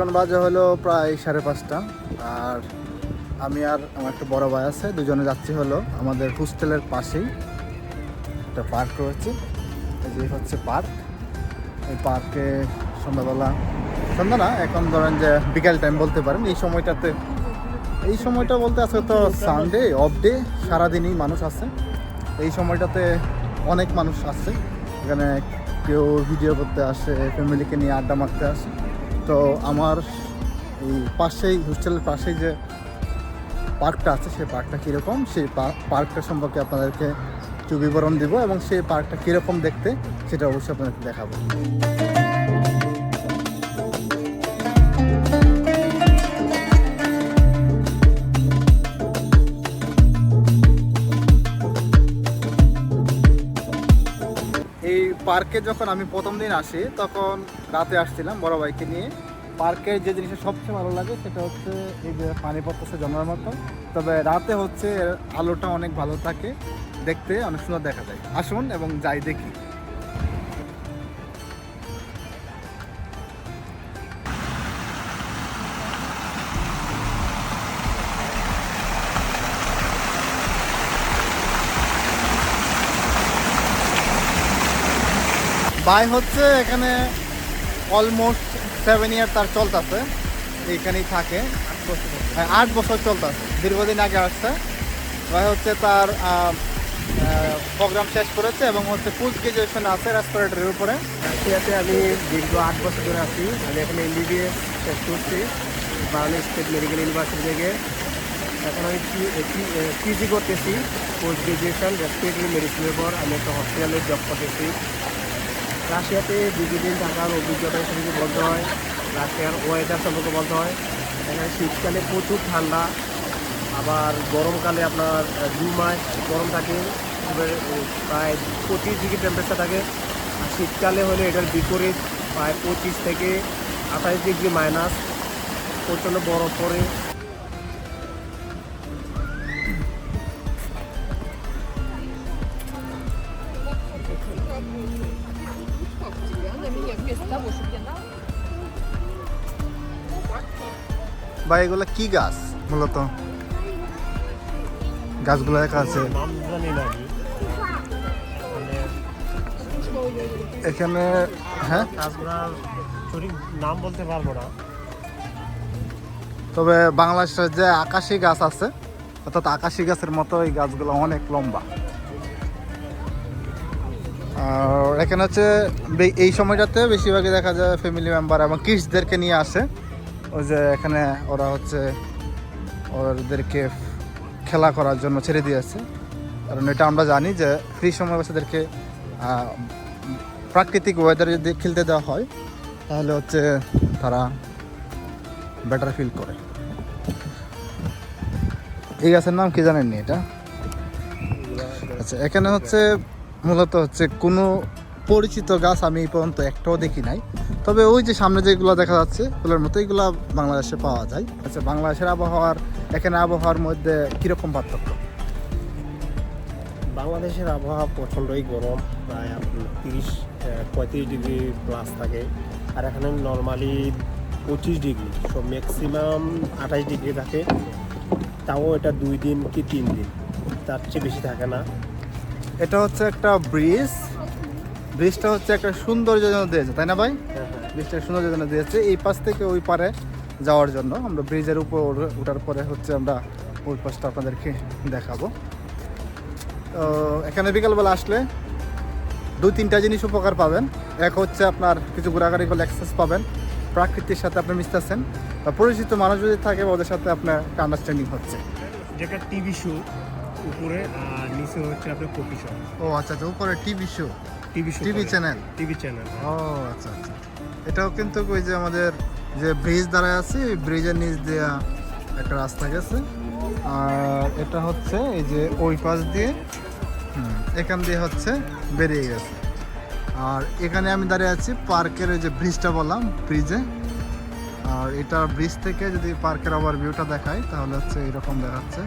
এখন বাজে হলো প্রায় সাড়ে পাঁচটা। আর আমি আর আমার একটা বড় ভাই আছে, দুজনে যাচ্ছি হলো আমাদের হোস্টেলের পাশেই একটা পার্ক রয়েছে। যে হচ্ছে পার্ক। এই পার্কে সন্ধ্যাবেলা, সন্ধ্যা না, এখন ধরেন যে বিকাল টাইম বলতে পারেন, এই সময়টাতে, এই সময়টা বলতে আজকে তো সানডে অফ ডে সারাদিনই মানুষ আছে। এই সময়টাতে অনেক মানুষ আসছে এখানে কেউ ভিডিও করতে আসে ফ্যামিলিকে নিয়ে আড্ডা মারতে আসে। তো আমার এই পাশেই, হোস্টেলের পাশেই যে পার্কটা আছে, সেই পার্কটা কীরকম? সেই পার্কটা সম্পর্কে আপনাদেরকে একটু বিবরণ দেবো এবং সেই পার্কটা কীরকম দেখতে, সেটা অবশ্যই আপনাদেরকে দেখাবো। পার্কে যখন আমি প্রথম দিন আসি, তখন রাতে আসছিলাম বড় ভাইকে নিয়ে। পার্কের যে জিনিসটা সবচেয়ে ভালো লাগে সেটা হচ্ছে এই যে পানি পড়তেছে জমার মতো। তবে রাতে হচ্ছে আলোটা অনেক ভালো থাকে, দেখতে অনেক সুন্দর দেখা যায়। আসুন এবং যাই দেখি। ভাই হচ্ছে এখানে অলমোস্ট সেভেন ইয়ার তার চলতেছে। এইখানেই থাকে। হ্যাঁ, আট বছর চলতেছে। দীর্ঘদিন আগে আসছে। ভাই হচ্ছে তার প্রোগ্রাম শেষ করেছে এবং হচ্ছে পোস্ট গ্রাজুয়েশন আছে রেসপিরেটরির উপরে। রাশিয়াতে আমি দীর্ঘ আট বছর ধরে আছি। আমি এখানে এমবিবিএস শেষ করছি। বাংলাদেশ স্টেট মেডিকেল ইউনিভার্সিটি থেকে। এখন আমি পিজি করতেছি। পোস্ট গ্রাজুয়েশন রেসপিরেটরি মেডিসিনের পর আমি একটা হসপিটালে জব করতেছি। রাশিয়াতে দীর্ঘদিন থাকার অভিজ্ঞতা হিসেবে বলতে হয়, রাশিয়ার ওয়েদার সম্পর্কে বলতে হয় এখানে শীতকালে প্রচুর ঠান্ডা, আবার গরমকালে আপনার দু মাস গরম থাকে প্রায় পঁচিশ ডিগ্রি টেম্পারেচার থাকে, আর শীতকালে হলে এটার বিপরীত, প্রায় পঁচিশ থেকে আঠাশ ডিগ্রি মাইনাস প্রচণ্ড বরফ পড়ে ভাই, এগুলো কি গাছ? মূলত। গাছগুলো দেখা আছে। এখানে হ্যাঁ? নাম বলতে পারব না তবে বাংলাদেশের যে আকাশি গাছ আছে, অর্থাৎ আকাশি গাছের মতো এই গাছগুলো অনেক লম্বা। আর এখানে হচ্ছে এই সময়টাতে বেশিরভাগই দেখা যায় ফ্যামিলি মেম্বার এবং কিডসদেরকে নিয়ে আসে। ওই যে এখানে ওরা হচ্ছে ওদেরকে খেলা করার জন্য ছেড়ে দিয়েছে। কারণ এটা আমরা জানি যে ফ্রি সময় বাচ্চাদেরকে প্রাকৃতিক ওয়েদারে যদি খেলতে দেওয়া হয়, তাহলে হচ্ছে তারা বেটার ফিল করে। এই গাছের নাম কি জানেননি এটা? আচ্ছা এখানে হচ্ছে মূলত হচ্ছে কোনো পরিচিত গাছ আমি এই পর্যন্ত একটাও দেখি নাই। তবে ওই যে সামনে যেগুলো দেখা যাচ্ছে ওগুলোর মতো এগুলো বাংলাদেশে পাওয়া যায়। আচ্ছা বাংলাদেশের আবহাওয়ার এখানে আবহাওয়ার মধ্যে কীরকম পার্থক্য? বাংলাদেশের আবহাওয়া প্রচণ্ডই গরম প্রায় তিরিশ পঁয়ত্রিশ ডিগ্রি প্লাস থাকে। আর এখানে নর্মালি পঁচিশ ডিগ্রি সো ম্যাক্সিমাম আঠাশ ডিগ্রি থাকে। তাও এটা দুই দিন কি তিন দিন তার চেয়ে বেশি থাকে না। এটা হচ্ছে একটা ব্রিজ ব্রিজটা হচ্ছে একটা সৌন্দর্য জন্য দিয়েছে তাই না ভাই? হ্যাঁ। ব্রিজটা সৌন্দর্য জন্য দিয়েছে। এই পাশ থেকে ওই পারে যাওয়ার জন্য আমরা ব্রিজের উপর ওঠার পরে হচ্ছে আমরা ওই পাশটা আপনাদেরকে দেখাবো। তো এখানে বিকালবেলা আসলে দুই তিনটা জিনিস উপকার পাবেন। এক হচ্ছে আপনার কিছু ঘোরাঘুরি করলে এক্সারসাইজ পাবেন। প্রাকৃতির সাথে আপনি মিশতেছেন। বা পরিচিত মানুষ যদি থাকে ওদের সাথে আপনার একটা আন্ডারস্ট্যান্ডিং হচ্ছে। যেটা টিভি শো উপরে আর নিচে হচ্ছে আপনার কপি শো ও আচ্ছা আচ্ছা উপরে TV show TV show TV channel TV channel ও আচ্ছা আচ্ছা। এটাও কিন্তু ওই যে আমাদের যে ব্রিজ দাঁড়ায় আছে এই ব্রিজের নিচ দিয়ে একটা রাস্তা গেছে। আর এটা হচ্ছে এই যে ওই পাশ দিয়ে এখান দিয়ে হচ্ছে বেরিয়ে গেছে। আর এখানে আমি দাঁড়িয়ে আছি পার্কের ওই যে ব্রিজটা বললাম ব্রিজে আর এটা ব্রিজ থেকে যদি পার্কের আবার ভিউটা দেখাই, তাহলে হচ্ছে এরকম দেখাচ্ছে।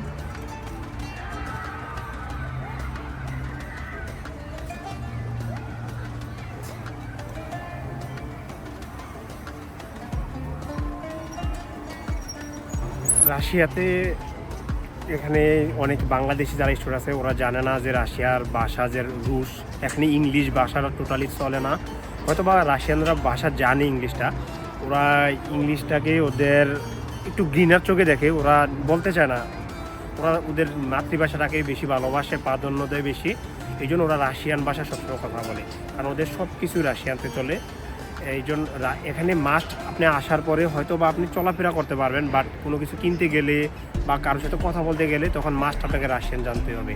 রাশিয়াতে এখানে অনেক বাংলাদেশি যারা স্টুডেন্ট আছে, ওরা জানে না যে রাশিয়ার ভাষা যে রুশ এখানে ইংলিশ ভাষাটা টোটালি চলে না। হয়তো বা রাশিয়ানরা ভাষা জানে ইংলিশটা। ওরা ইংলিশটাকে ওদের একটু গ্রিনার চোখে দেখে, ওরা বলতে চায় না। ওরা ওদের মাতৃভাষাটাকে বেশি ভালোবাসে, প্রাধান্য দেয় বেশি। এই জন্য ওরা রাশিয়ান ভাষা সবসময় কথা বলে। কারণ ওদের সব কিছু রাশিয়ানতে চলে। এই জন্য এখানে মাস্ট আপনি আসার পরে হয়তো বা আপনি চলাফেরা করতে পারবেন বাট কোনো কিছু কিনতে গেলে বা কারোর সাথে কথা বলতে গেলে তখন মাস্ট আপনাকে রাশিয়ান জানতে হবে।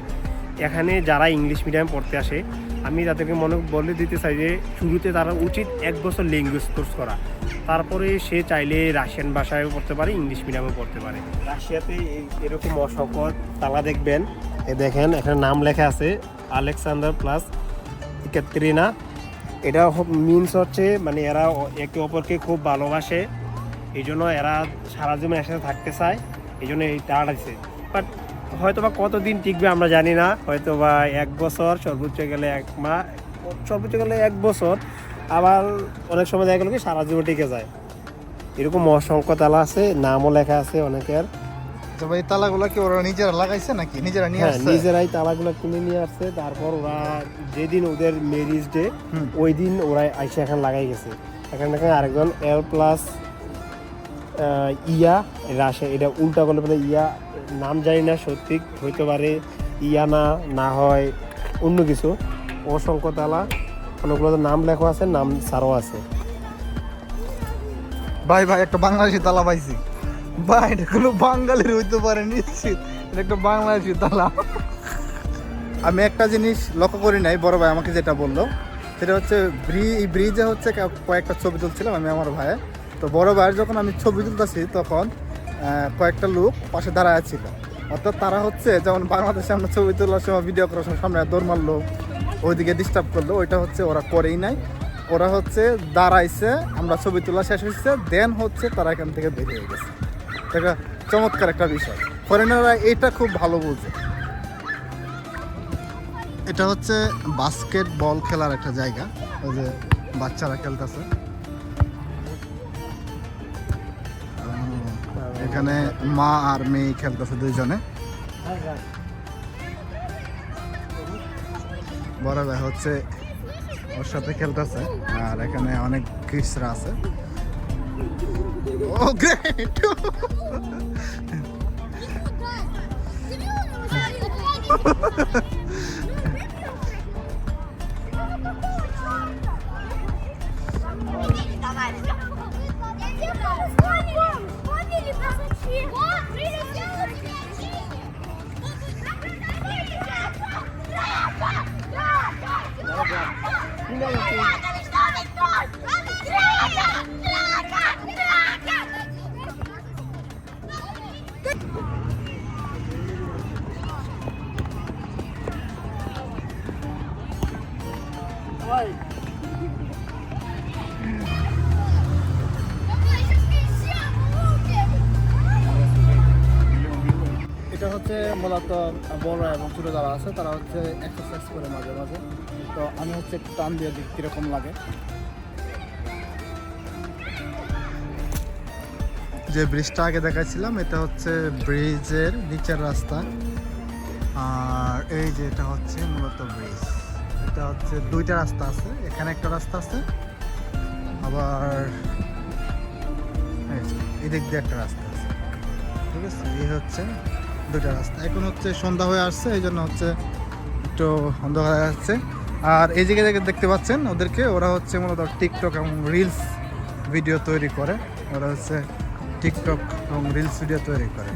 এখানে যারা ইংলিশ মিডিয়ামে পড়তে আসে, আমি তাদেরকে মনে বলে দিতে চাই যে শুরুতে তারা উচিত এক বছর ল্যাঙ্গুয়েজ কোর্স করা। তারপরে সে চাইলে রাশিয়ান ভাষায়ও পড়তে পারে ইংলিশ মিডিয়ামে পড়তে পারে। রাশিয়াতে এরকম অসংখ্য তালা দেখবেন। দেখেন, এখানে নাম লেখা আছে আলেকসান্ডার প্লাস ক্যাটরিনা এটা মিনস হচ্ছে মানে এরা একে অপরকে খুব ভালোবাসে। এই জন্য এরা সারা জীবন একসাথে থাকতে চায়। এই জন্য এই টাটা দিছে। বাট হয়তো বা কতদিন টিকবে আমরা জানি না। হয়তো বা এক বছর, সর্বোচ্চ গেলে এক মাস সর্বোচ্চ গেলে এক বছর। আবার অনেক সময় দেখা গেলো কি সারা জীবন টিকে যায়। এরকম অসংখ্য তালা আছে, নামও লেখা আছে অনেকের। তো ভাই তালাগুলো কি ওরা নিজেরা লাগাইছে নাকি? নিজেরা নিয়ে হ্যাঁ আসছে? নিজেরাই তালাগুলো কিনে নিয়ে আসছে। তারপর ওরা যেদিন ওদের ম্যারিজ ডে ওই দিন ওরা আইসা এখানে লাগাই গেছে। এখানে দেখেন আরেকজন এল প্লাস ইয়া এটা উল্টা করলে মানে ইয়া নাম জানি না সত্যি হইতে পারে ইয়া না না হয় অন্য কিছু। অসংখ্য তালা অনেকগুলো নাম লেখা আছে নাম ছাড়াও আছে। ভাই ভাই একটা বাংলাদেশি তালা পাইছি। ভাই এটা কোনো বাঙালির হইতে পারে, নিশ্চিত। এটা একটা বাংলাদেশি তালা। আমি একটা জিনিস লক্ষ্য করি নাই, বড় ভাই আমাকে যেটা বলল, সেটা হচ্ছে ব্রি ব্রিজে হচ্ছে কয়েকটা ছবি তুলছিলাম আমি আমার ভাইয়ে তো বড় ভাইয়ের যখন আমি ছবি তুলতেছি, তখন কয়েকটা লোক পাশে দাঁড়ায় ছিল। অর্থাৎ তারা হচ্ছে যেমন বাংলাদেশে আমরা ছবি তোলার সময় ভিডিও করার সময় সামনে দৌড় মারলো, ওইদিকে ডিস্টার্ব করল, ওইটা হচ্ছে ওরা করেই নাই। ওরা হচ্ছে দাঁড়াইছে, আমরা ছবি তোলা শেষ হয়েছে দেন হচ্ছে তারা এখান থেকে বেরিয়ে গেছে। এটা চমৎকার একটা বিষয়। ফরেনাররা এটা খুব ভালো বুঝে। এটা হচ্ছে বাস্কেট বল খেলার একটা জায়গা। ওই যে বাচ্চারা খেলতেছে। এখানে মা আর মেয়ে খেলতেছে দুইজনে। বড় ভাই হচ্ছে ওর সাথে খেলতেছে। আর এখানে অনেক কিসরা আছে। ও গ্রেট এটা হচ্ছে মূলত বড় এবং ছোটো যারা আছে, তারা হচ্ছে এক্সারসাইজ করে মাঝে মাঝে। তো আমি হচ্ছে টান দিয়ে দিই কীরকম লাগে। যে ব্রিজটা আগে দেখাচ্ছিলাম এটা হচ্ছে ব্রিজের নিচের রাস্তা। আর এই যে এটা হচ্ছে মূলত ব্রিজ এটা হচ্ছে দুইটা রাস্তা আছে, এখানে একটা রাস্তা আছে, আবার এদিক দিয়ে একটা রাস্তা আছে। ঠিক আছে? এই হচ্ছে দুইটা রাস্তা। এখন হচ্ছে সন্ধ্যা হয়ে আসছে এই জন্য হচ্ছে একটু অন্ধকার হয়ে যাচ্ছে আর এই জায়গায় দেখে দেখতে পাচ্ছেন, ওদেরকে ওরা হচ্ছে মূলত টিকটক এবং রিলস ভিডিও তৈরি করে। ওরা হচ্ছে টিকটক এবং রিলস ভিডিও তৈরি করে।